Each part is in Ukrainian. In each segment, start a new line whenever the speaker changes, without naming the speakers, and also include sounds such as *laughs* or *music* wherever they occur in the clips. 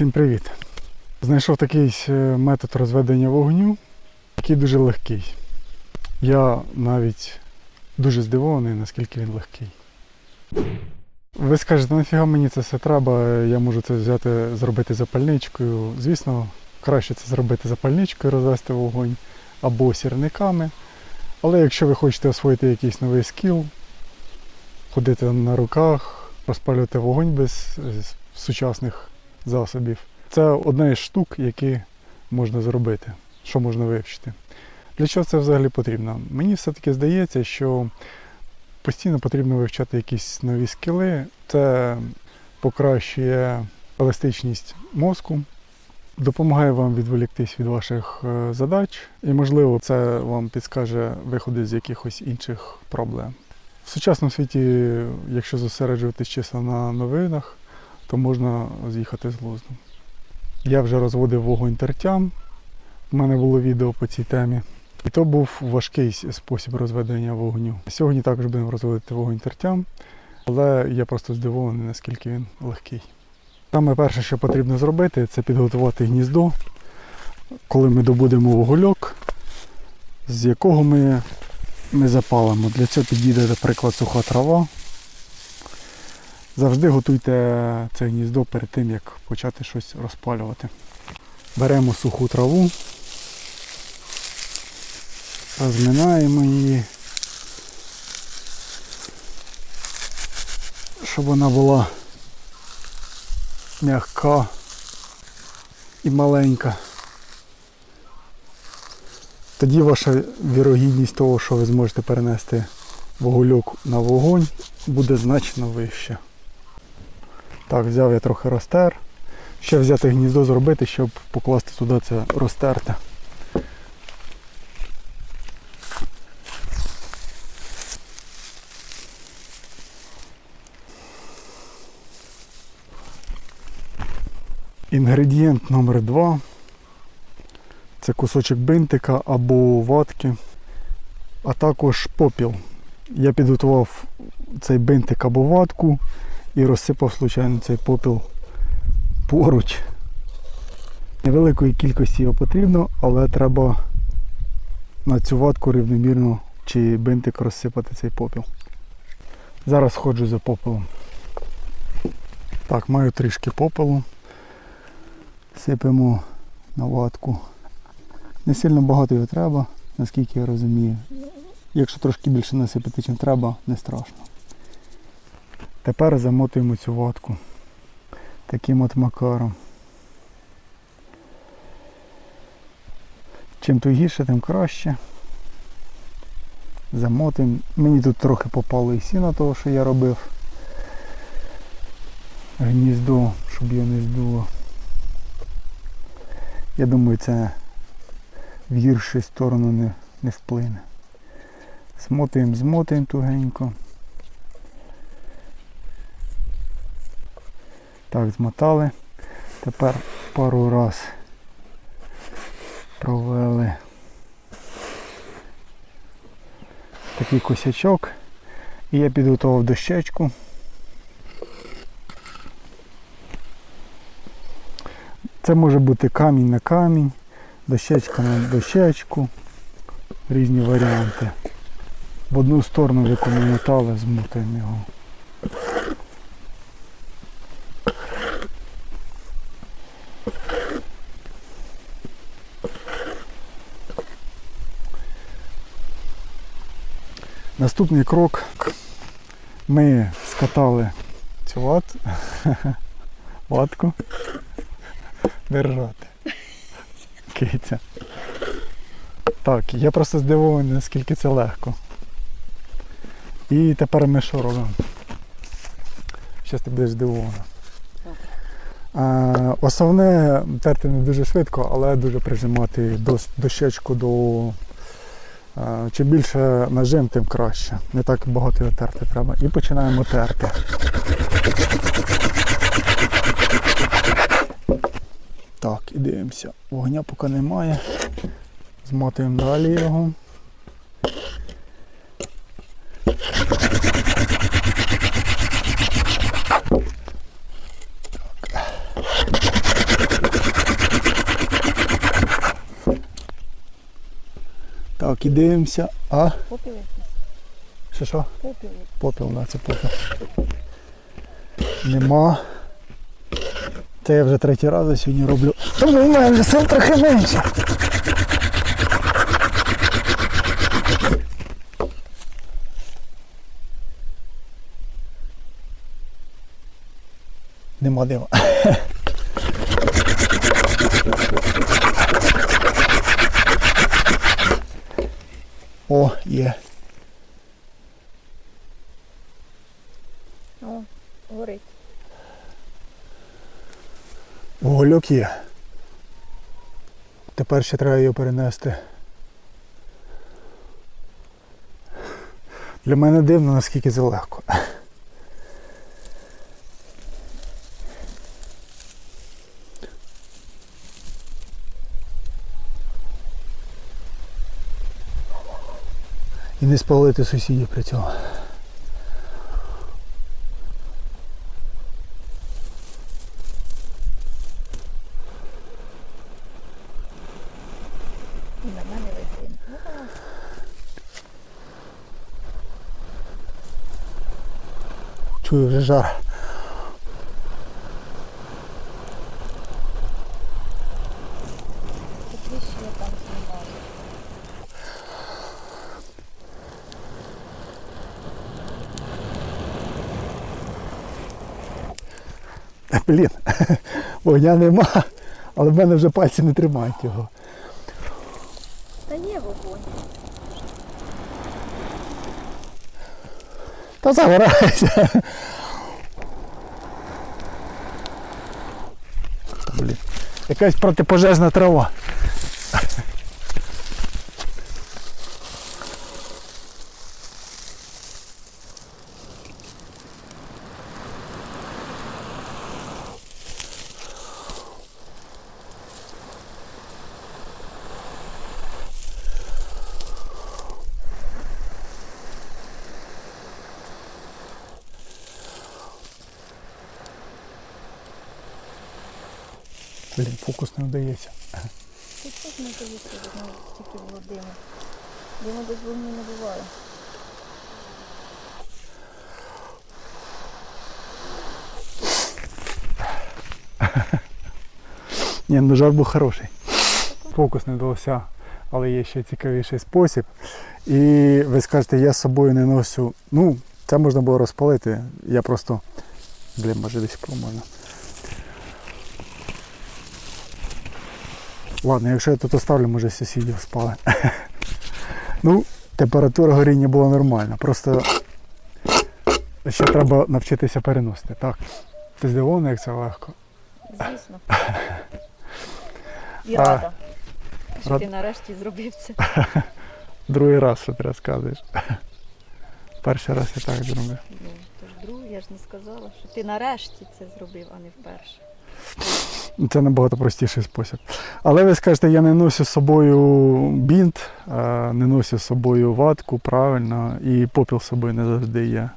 Всім привіт! Знайшов такий е, метод розведення вогню, який дуже легкий. Я навіть дуже здивований, наскільки він легкий. Ви скажете, нафіга мені це все треба, я можу це взяти, зробити запальничкою. Звісно, краще це зробити запальничкою, розвести вогонь або сірниками. Але якщо ви хочете освоїти якийсь новий скіл, ходити на руках, розпалювати вогонь без е, сучасних засобів, це одна із штук, які можна зробити, що можна вивчити. Для чого це взагалі потрібно? Мені все-таки здається, що постійно потрібно вивчати якісь нові скіли. Це покращує еластичність мозку, допомагає вам відволіктись від ваших е, задач, і, можливо, це вам підскаже виходи з якихось інших проблем. В сучасному світі, якщо зосереджуватись чисто на новинах, то можна з'їхати з глузду. Я вже розводив вогонь тертям. У мене було відео по цій темі. І то був важкий спосіб розведення вогню. Сьогодні також будемо розводити вогонь тертям, але я просто здивований, наскільки він легкий. Саме перше, що потрібно зробити, це підготувати гніздо, коли ми добудемо вугольок, з якого ми, ми запалимо. Для цього підійде, наприклад, суха трава. Завжди готуйте це гніздо перед тим, як почати щось розпалювати. Беремо суху траву, розминаємо її, щоб вона була м'яка і маленька. Тоді ваша вірогідність того, що ви зможете перенести вугольок на вогонь, буде значно вища. Так, взяв я трохи розтер. Ще взяти гніздо зробити, щоб покласти туди це розтерте. Інгредієнт номер 2 це кусочок бинтика або ватки, а також попіл. Я підготував цей бинтик або ватку і розсипав случайно цей попіл поруч. Невеликої кількості його потрібно, але треба на цю ватку рівномірно чи бинтик розсипати цей попіл. Зараз ходжу за попелом. Так, маю трішки попелу. Сипемо на ватку. Не сильно багато його треба, наскільки я розумію. Якщо трошки більше насипати, чим треба, не страшно. Тепер замотуємо цю ватку таким от макаром. Чим тугіше, тим краще. Замотуємо. Мені тут трохи попало і сіна того, що я робив. Гніздо, щоб його не здуло. Я думаю, це в гіршу сторону не, не вплине. Смотуємо, змотуємо тугенько. Так, змотали. Тепер пару раз провели такий косячок. І я підготував дощечку. Це може бути камінь на камінь, дощечка на дощечку, різні варіанти. В одну сторону, в яку ми змотуємо його. Наступний крок. Ми скатали цю ват... *laughs* ватку. Держати. Киця. Так, я просто здивований, наскільки це легко. І тепер ми що робимо? Щас ти будеш здивована. Основне терти не дуже швидко, але дуже прижимати дощечку до. Чим більше нажим, тим краще. Не так багато його терти треба. І починаємо терти. Так, і дивимося. Вогня поки немає. Змотуємо далі його. Так, і дивимося. А,
Попіл якийсь.
що що?
Попіл.
Попіл, да, це попіл. Нема. Це я вже третій раз сьогодні роблю. Тому в мене вже сил трохи менше. Нема дима. О, є.
О, горить.
Вугольок є. Тепер ще треба його перенести. Для мене дивно, наскільки це легко. І не спалити сусідів при цьому. Чую вже жар. *laughs* Блін, вогня нема, але в мене вже пальці не тримають його.
Та є вогонь.
Та загорається. Блін. Якась протипожежна трава. Блін, фокус не вдається.
Тут теж не здається, воно стільки було диму. Диму без вогню не буває.
Ні, ну жар був хороший. Фокус не вдався, але є ще цікавіший спосіб. І ви скажете, я з собою не ношу. Ну, це можна було розпалити. Я просто. Блін, може десь поламано. Ладно, якщо я тут оставлю, може сусідів спали. *laughs* Ну, температура горіння була нормальна. Просто ще треба навчитися переносити. Так. Ти здивований, як це легко?
Звісно. *laughs* І
А,
рада. Що
рад-
ти нарешті зробив це. *laughs*
Другий раз, що ти розказуєш. Перший раз я так зробив.
Ну, то ж другу, я ж не сказала, що ти нарешті це зробив, а не вперше.
Це набагато простіший спосіб. Але ви скажете, я не ношу з собою бінт, не ношу з собою ватку, правильно, і попіл з собою не завжди є.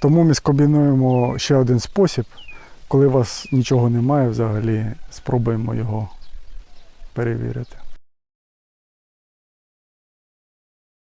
Тому ми скомбінуємо ще один спосіб. Коли у вас нічого немає взагалі, спробуємо його перевірити.